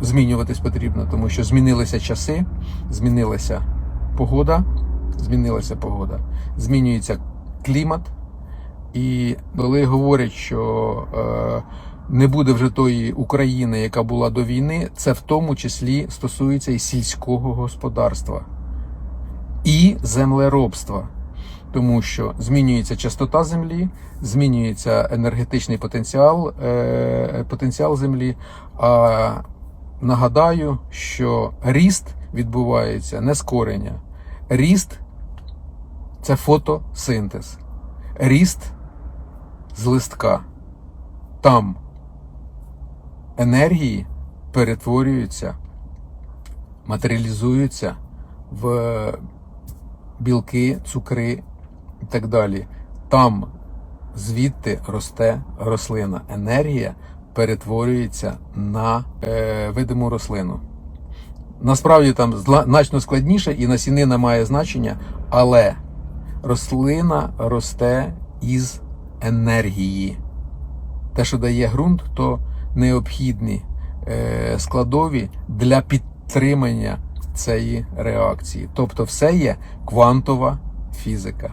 змінюватись потрібно, тому що змінилися часи, змінилася погода, змінилася погода, змінюється клімат. І коли говорять, що е, не буде вже тої України, яка була до війни, це в тому числі стосується і сільського господарства, і землеробства. Тому що змінюється частота землі, змінюється енергетичний потенціал, е, потенціал землі. А нагадаю, що ріст відбувається не з кореня. Ріст це фотосинтез. Ріст з листка. Там енергії перетворюються, матеріалізуються в білки, цукри і так далі. Там звідти росте рослина. Енергія перетворюється на е, видиму рослину. Насправді там значно складніше і насінина має значення, але рослина росте із енергії. Те, що дає ґрунт, то необхідні е, складові для підтримання цієї реакції. Тобто, все є квантова фізика.